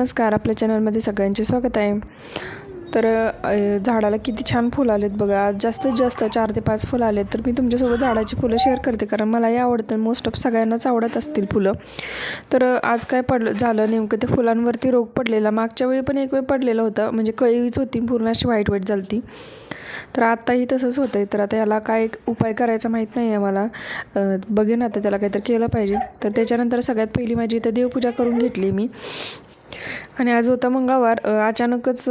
नमस्कार आपल्या चॅनलमध्ये सगळ्यांचे स्वागत आहे. तर झाडाला किती छान फुलं आलेत बघा. आज जास्तीत जास्त चार ते पाच फुलं आलेत. तर मी तुमच्यासोबत झाडाची फुलं शेअर करते कारण मलाही आवडतं मोस्ट ऑफ सगळ्यांनाच आवडत असतील फुलं. तर आज काय पडलं झालं नेमकं ते फुलांवरती रोग पडलेला. मागच्या वेळी पण एक वेळ पडलेला होता. म्हणजे कळीच होती पूर्ण अशी वाईट वाईट झालती. तर आत्ताही तसंच होतं आहे तर आता याला काय उपाय करायचा माहीत नाही आहे मला बघेन आता त्याला काहीतरी केलं पाहिजे. तर त्याच्यानंतर सगळ्यात पहिली माझी इथं देवपूजा करून घेतली मी. आणि आज होता मंगळवार. अचानकच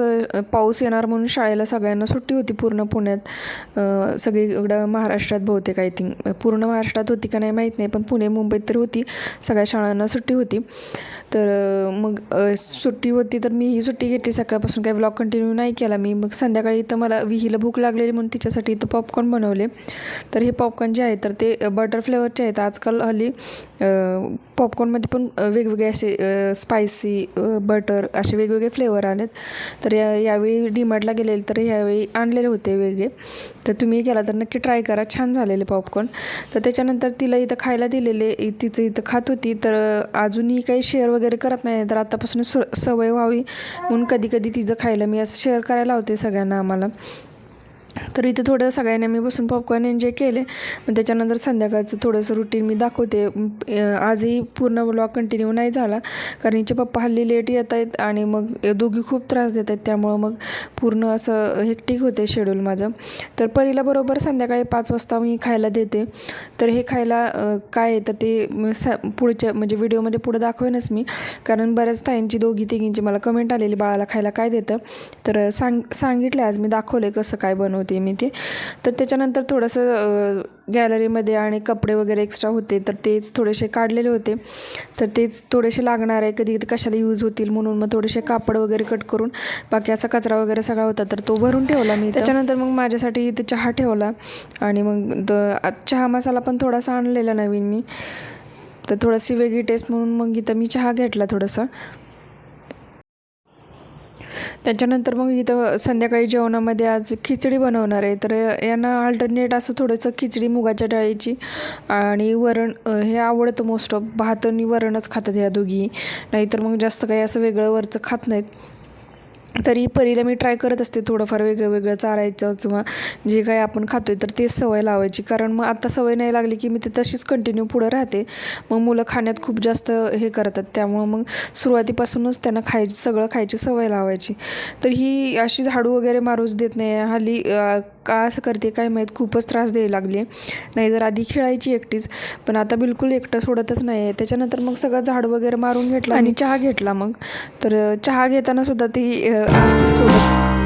पाऊस येणार म्हणून शाळेला सगळ्यांना सुट्टी होती. पूर्ण पुण्यात सगळीकडं महाराष्ट्रात बहुतेक आय थिंक पूर्ण महाराष्ट्रात होती का नाही माहीत नाही पण पुणे मुंबईत तर होती. सगळ्या शाळांना सुट्टी होती. तर मग सुट्टी होती तर मी ही सुट्टी घेतली. सकाळपासून काही ब्लॉग कंटिन्यू नाही केला मी. मग संध्याकाळी इथं मला विहीला भूक लागलेली म्हणून तिच्यासाठी इथं पॉपकॉर्न बनवले. तर हे पॉपकॉर्न जे आहे तर ते बटर फ्लेवरचे आहेत. आजकाल हल्ली पॉपकॉर्नमध्ये पण वेगवेगळे असे स्पायसी बटर असे वेगवेगळे फ्लेवर आलेत. तर या यावेळी डीमार्टला गेलेले तर यावेळी आणलेले होते वेगळे. तर तुम्ही केला तर नक्की ट्राय करा. छान झालेले पॉपकॉर्न तर त्याच्यानंतर तिला इथं खायला दिलेले तिचं इथं खात होती. तर अजूनही काही शेअर वगैरे करत नाही. तर आतापासून स सवय व्हावी म्हणून कधी कधी तिचं खायला मी असं शेअर करायला होते सगळ्यांना आम्हाला. तर इथे थोडं सगळ्यांनी मी बसून पॉपकॉर्न एन्जॉय केले. मग त्याच्यानंतर संध्याकाळचं थोडंसं रुटीन मी दाखवते. आजही पूर्ण ब्लॉग कंटिन्यू नाही झाला. कारण हिचे पप्पा हल्ली लेट येत आहेत आणि मग दोघी खूप त्रास देत आहेत. त्यामुळं मग पूर्ण असं हेक्टिक होते शेड्यूल माझं. तर परीला बरोबर संध्याकाळी पाच वाजता मी खायला देते. तर हे खायला काय आहे तर ते स पुढच्या म्हणजे व्हिडिओमध्ये पुढं दाखवेनच मी. कारण बऱ्याच ताईंची दोघी तिघींची मला कमेंट आलेली बाळाला खायला काय देतं? तर सांग सांगितलं आज मी दाखवले कसं काय होते मी ते. तर त्याच्यानंतर थोडंसं गॅलरीमध्ये आणि कपडे वगैरे एक्स्ट्रा होते तर तेच थोडेसे काढलेले होते. तर तेच थोडेसे लागणार आहे कधी कधी कशाला यूज होतील म्हणून. मग थोडेसे कापड वगैरे कट करून बाकी असा कचरा वगैरे सगळा होता. तर तो भरून ठेवला मी त्याच्यानंतर मग माझ्यासाठी इथे चहा ठेवला. आणि मग द चहा मसाला पण थोडासा आणलेला नवीन मी. तर थोडीशी वेगळी टेस्ट म्हणून मग इथं मी चहा घेतला थोडासा. त्याच्यानंतर मग इथं संध्याकाळी जेवणामध्ये आज खिचडी बनवणार आहे. तर यांना अल्टरनेट असं थोडंसं खिचडी मुगाच्या डाळीची आणि वरण हे आवडतं मोस्ट ऑफ भात आणि वरणच खातात ह्या दोघी. नाहीतर मग जास्त काही असं वेगळं वरचं खात नाहीत. तरी परीला मी ट्राय करत असते थोडंफार वेगळं वेगळं चारायचं किंवा जे काही आपण खातो आहे तर तेच सवय लावायची. कारण मग आता सवय नाही लागली की मी ते तशीच कंटिन्यू पुढं राहते. मग मुलं खाण्यात खूप जास्त हे करतात. त्यामुळं मग सुरुवातीपासूनच त्यांना खायची सगळं खायची सवय लावायची. तर ही अशी झाडू वगैरे मारूच देत नाही. हल्ली का असं करते काय माहीत खूपच त्रास द्यायला लागली नाही तर आधी खेळायची एकटीच पण आता बिलकुल एकटं सोडतच नाही आहे त्याच्यानंतर मग सगळं झाड वगैरे मारून घेतलं. आणि चहा घेतला मग. तर चहा घेताना सुद्धा ती अं, असते सोबत.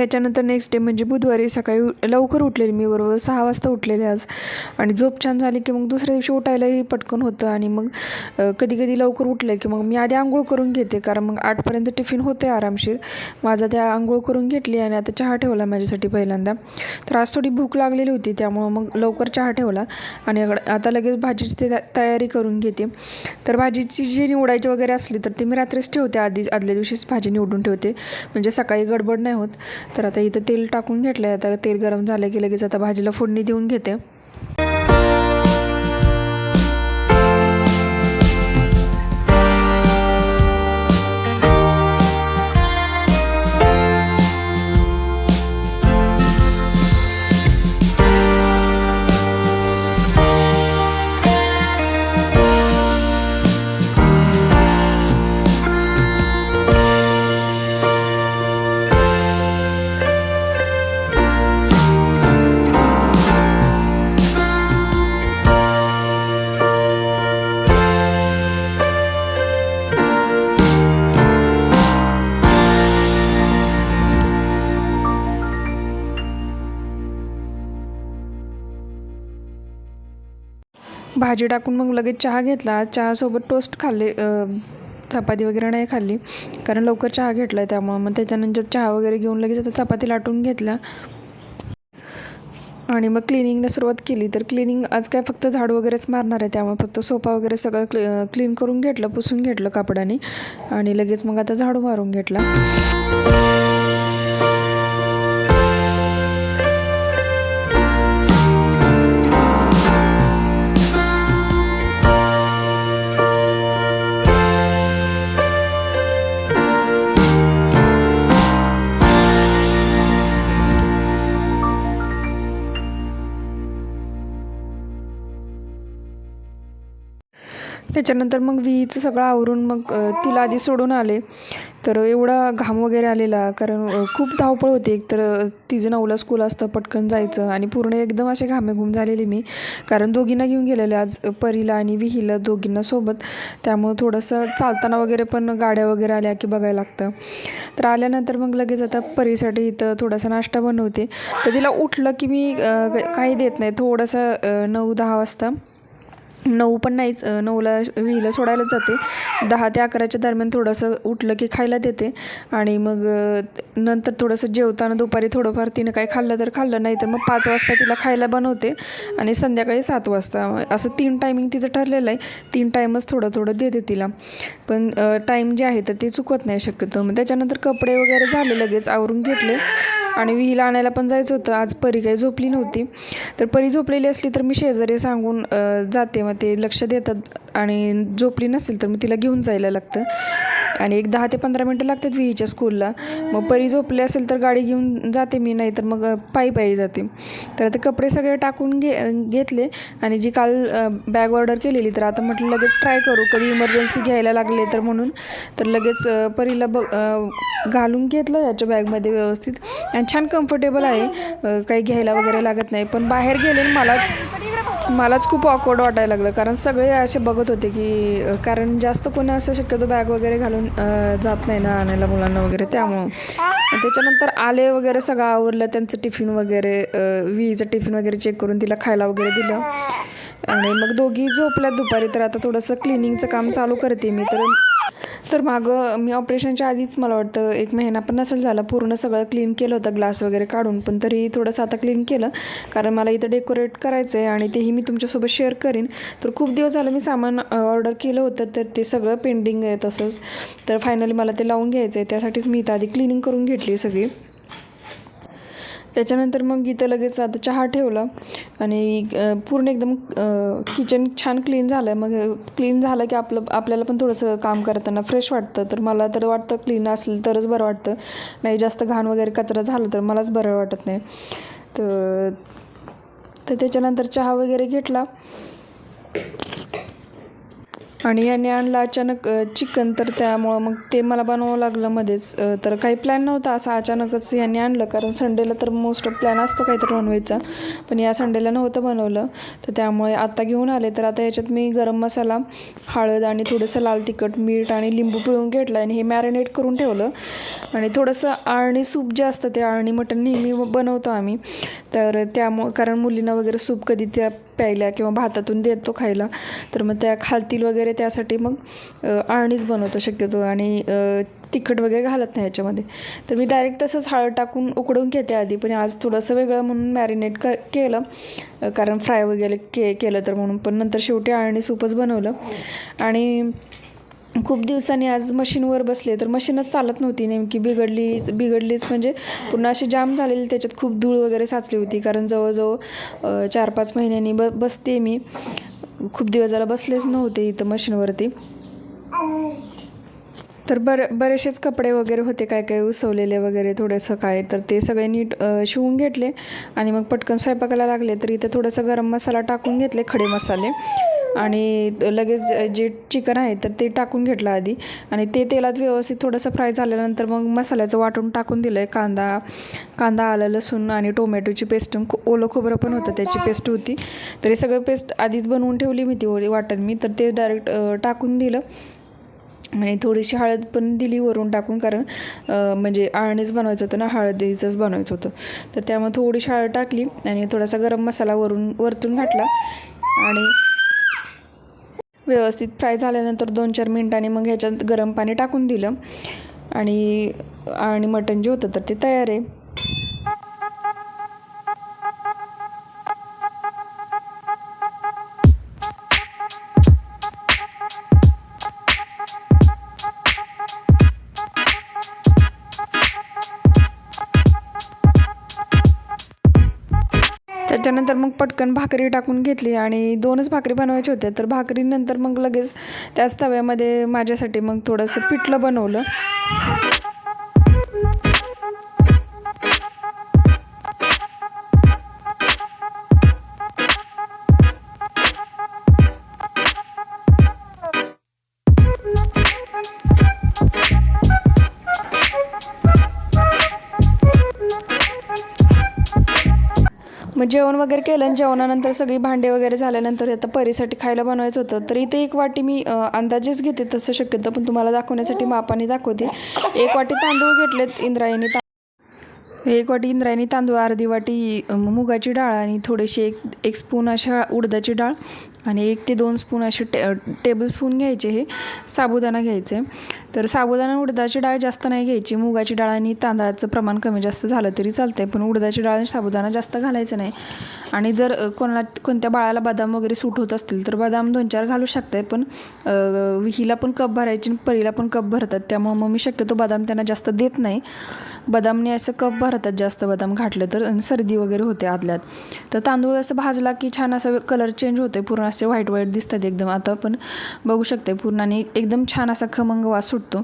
त्याच्यानंतर नेक्स्ट डे म्हणजे बुधवारी सकाळी लवकर उठलेली मी बरोबर सहा वाजता उठलेले आज. आणि झोप छान झाली की मग दुसऱ्या दिवशी उठायलाही पटकन होतं आणि मग कधी कधी लवकर उठलं की मग मी आधी आंघोळ करून घेते कारण मग आठपर्यंत टिफिन होते आरामशीर. माझा त्या आंघोळ करून घेतली आणि आता चहा ठेवला माझ्यासाठी पहिल्यांदा. तर आज थोडी भूक लागलेली होती त्यामुळं मग लवकर चहा ठेवला आणि आता लगेच भाजीची ते तयारी करून घेते. तर भाजीची जी निवडायची वगैरे असली तर ती मी रात्रीच ठेवते आधी आदल्या दिवशीच भाजी निवडून ठेवते. म्हणजे सकाळी गडबड नाही होत. तर आता इथं तेल टाकून घेतलं आहे आता तेल गरम झालं की लगेच आता भाजीला फोडणी देऊन घेते. भाजी टाकून मग लगेच चहा घेतला. चहासोबत टोस्ट खाल्ले. चपाती वगैरे नाही खाल्ली. कारण लवकर चहा घेतला आहे त्यामुळं. मग त्याच्यानंतर चहा वगैरे घेऊन लगेच आता चपाती लाटून घेतला आणि मग क्लिनिंगला सुरुवात केली. तर क्लिनिंग आज काय फक्त झाड वगैरेच मारणार आहे. त्यामुळे फक्त सोफा वगैरे सगळं क्लि क्लीन करून घेतलं. पुसून घेतलं कापडाने. आणि लगेच मग आता झाडू मारून घेतला. त्याच्यानंतर मग विहीचं सगळं आवरून मग तिला आधी सोडून आले. तर एवढा घाम वगैरे आलेला कारण खूप धावपळ होती एक तर तिचं नवला स्कूल असतं पटकन जायचं आणि पूर्ण एकदम असे घामेघूम झालेली मी. कारण दोघींना घेऊन गेलेले आज परीला आणि विहीला दोघींना सोबत. त्यामुळं थोडंसं चालताना वगैरे पण गाड्या वगैरे आल्या की बघायला लागतं. तर आल्यानंतर मग लगेच आता परीसाठी इथं थोडासा नाश्ता बनवते. तर तिला उठलं की मी काही देत नाही. थोडंसं नऊ दहा वाजता नऊ पण नाहीच नऊला विहीला सोडायला जाते. दहा ते अकराच्या दरम्यान थोडंसं उठलं की खायला देते. आणि मग नंतर थोडंसं जेवताना दुपारी थोडंफार तिनं काही खाल्लं तर खाल्लं नाही तर मग पाच वाजता तिला खायला बनवते. आणि संध्याकाळी सात वाजता. असं तीन टायमिंग तिचं ठरलेलं आहे. तीन टाईमच थोडं थोडं देते तिला. पण टाईम जे आहे तर ते चुकत नाही शक्यतो. मग त्याच्यानंतर कपडे वगैरे झाले लगेच आवरून घेतले. आणि विहीला आणायला पण जायचं होतं. आज परी काही झोपली नव्हती. तर परी झोपलेली असली तर मी शेजारी सांगून जाते. मग ते लक्ष देतात आणि झोपली नसेल तर मग तिला घेऊन जायला लागतं. आणि एक दहा ते पंधरा मिनटं लागतात विहीच्या स्कूलला मग परी झोपली असेल तर गाडी घेऊन जाते मी नाही तर मग पायी पायी जाते. तर आता कपडे सगळे टाकून घे घेतले. आणि जी काल बॅग ऑर्डर केलेली तर आता म्हटलं लगेच ट्राय करू. कधी इमर्जन्सी घ्यायला लागले तर म्हणून. तर लगेच परीला बघ घालून घेतलं याच्या बॅगमध्ये व्यवस्थित. आणि छान कम्फर्टेबल आहे. काही घ्यायला वगैरे लागत नाही. पण बाहेर गेले मलाच मलाच खूप ऑकवर्ड वाटायला लागलं. कारण सगळे असे बघत होते की कारण जास्त कोणी असं शक्यतो बॅग वगैरे घालून जात नाही ना आणायला मुलांना वगैरे त्यामुळं. त्याच्यानंतर आले वगैरे सगळं आवरलं त्यांचं टिफिन वगैरे अ, विहीचं टिफिन वगैरे चेक करून तिला खायला वगैरे दिलं. आणि मग दोघी झोपल्या दुपारी तर आता थोडंसं क्लिनिंगचं काम चालू करते मी. तर तर मागं मी ऑपरेशनच्या आधीच मला वाटतं एक महिना पण नसेल झाला पूर्ण सगळं क्लीन केलं होतं ग्लास वगैरे काढून. पण तरी थोडंसं आता क्लीन केलं कारण मला इथं डेकोरेट करायचं आहे आणि तेही मी तुमच्यासोबत शेअर करीन. तर खूप दिवस झालं मी सामान ऑर्डर केलं होतं तर ते सगळं पेंडिंग आहे तसंच. तर फायनली मला ते लावून घ्यायचं आहे त्यासाठीच मी इथं आधी क्लिनिंग करून घेतली सगळी. त्याच्यानंतर मग इथं लगेच आता चहा ठेवला आणि पूर्ण एकदम किचन छान क्लीन झालं मग क्लीन झालं की आपलं आपल्याला पण थोडंसं काम करताना फ्रेश वाटतं. तर मला तर वाटतं क्लीन असलं तरच बरं वाटतं. नाही जास्त घाण वगैरे कचरा झालं तर मलाच बरं वाटत नाही. तर तर त्याच्यानंतर चहा वगैरे घेतला. आणि याने आणलं अचानक चिकन तर त्यामुळं मग ते मला बनवावं लागलं मध्येच. तर काही प्लॅन नव्हता असा. अचानकच यांनी आणलं कारण संडेला तर मोस्ट ऑफ प्लॅन असतो काहीतरी बनवायचा. पण या संडेला नव्हतं बनवलं. तर त्यामुळे आत्ता घेऊन आले. तर आता याच्यात मी गरम मसाला हळद आणि थोडंसं लाल तिखट मीठ आणि लिंबू पिळून घेतलं आणि हे मॅरिनेट करून ठेवलं. आणि थोडंसं आळणी सूप जे असतं ते आळणी मटण नेहमी बनवतो आम्ही. तर त्यामुळं कारण मुलींना वगैरे सूप कधी त्या प्यायला किंवा भातातून देतो खायला. तर मग त्या खालतील वगैरे त्यासाठी मग आळणीच बनवतो शक्यतो आणि तिखट वगैरे घालत नाही याच्यामध्ये. तर मी डायरेक्ट तसंच हळद टाकून उकडून घेते आधी पण आज थोडंसं वेगळं म्हणून मॅरिनेट क केलं. कारण फ्राय वगैरे के केलं तर म्हणून पण नंतर शेवटी आळणी सूपच बनवलं. आणि खूप दिवसांनी आज मशीनवर बसले तर मशीनच चालत नव्हती नेमकी. बिघडलीच बिघडलीच म्हणजे पूर्ण अशी जाम झालेली त्याच्यात खूप धूळ वगैरे साचली होती. कारण जवळजवळ चार पाच महिन्यांनी ब बसते मी. खूप दिवस झाला बसलेच नव्हते इथं मशीनवरती. तर बर बरेचसेच कपडे वगैरे होते काय काय उसवलेले वगैरे थोडंसं काय तर ते सगळे नीट शिवून घेतले. आणि मग पटकन स्वयंपाकाला लागले तर इथं थोडंसं गरम मसाला टाकून घेतले खडे मसाले. आणि लगेच जे चिकन आहे तर ते टाकून घेतलं आधी. आणि ते तेलात व्यवस्थित थोडंसं फ्राय झाल्यानंतर मग मसाल्याचं वाटून टाकून दिलं आहे कांदा कांदा आलं लसूण आणि टोमॅटोची पेस्ट. ओलं खोबरं पण होतं त्याची पेस्ट होती. तर हे सगळं पेस्ट आधीच बनवून ठेवली मी ती ओळी वाटण मी. तर ते डायरेक्ट टाकून दिलं. आणि थोडीशी हळद पण दिली वरून टाकून कारण म्हणजे आळणीच बनवायचं होतं ना हळदीचंच बनवायचं होतं. तर त्यामुळे थोडीशी हळद टाकली आणि थोडासा गरम मसाला वरून वरतून घातला. आणि व्यवस्थित फ्राय झाल्यानंतर दोन चार मिनटांनी मग ह्याच्यात गरम पाणी टाकून दिलं. आणि आणि मटण जे होतं तर ते तयार आहे. त्यानंतर मग पटकन भाकरी टाकून घेतली आणि दोनच भाकरी बनवायच्या होत्या. तर भाकरीनंतर मग लगेच त्याच तव्यामध्ये माझ्यासाठी मग थोडंसं पिठलं बनवलं. मग जेवण वगैरे केलं आणि जेवणानंतर सगळी भांडे वगैरे झाल्यानंतर आता परीसाठी खायला बनवायचं होतं. तर इथे एक वाटी मी अंदाजेच घेते तसं शक्यतो पण तुम्हाला दाखवण्यासाठी मापाने दाखवते. एक वाटी तांदूळ घेतलेत इंद्रायणी एक वाटी इंद्रायणी तांदूळ अर्धी वाटी मुगाची डाळ आणि थोडीशी एक एक स्पून अशा उडदाची डाळ आणि एक ते दोन स्पून असे टे टेबल स्पून घ्यायचे हे साबुदाणा घ्यायचे. तर साबुदाणा उडदाची डाळ जास्त नाही घ्यायची. मुगाची डाळ आणि तांदळाचं प्रमाण कमी जास्त झालं तरी चालतंय. पण उडदाची डाळ आणि साबुदाणा जास्त घालायचं नाही. आणि जर कोणाला कोणत्या बाळाला बदाम वगैरे सूट होत असतील तर बदाम दोन चार घालू शकताय. पण हिला विहीला पण कप भरायची आणि परीला पण कप भरतात. त्यामुळं मग मी शक्यतो बदाम त्यांना जास्त देत नाही. बदामने असं कप भरतात जास्त बदाम घातलं तर सर्दी वगैरे होते आदल्यात. तर तांदूळ असं भाजला की छान असं कलर चेंज होते पूर्ण असे व्हाईट व्हाईट दिसतात एकदम. आता पण बघू शकते पूर्ण आणि एकदम छान असा खमंग वास सुटतो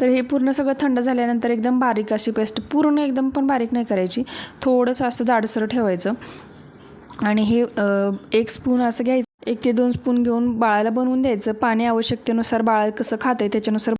तर हे पूर्ण सगळं थंड झाल्यानंतर एकदम बारीक अशी पेस्ट पूर्ण एकदम पण बारीक नाही करायची. थोडंसं असं जाडसर ठेवायचं. आणि हे एक स्पून असं घ्यायचं. एक ते दोन स्पून घेऊन बाळाला बनवून द्यायचं. पाणी आवश्यकतेनुसार बाळा कसं खातं आहे त्याच्यानुसार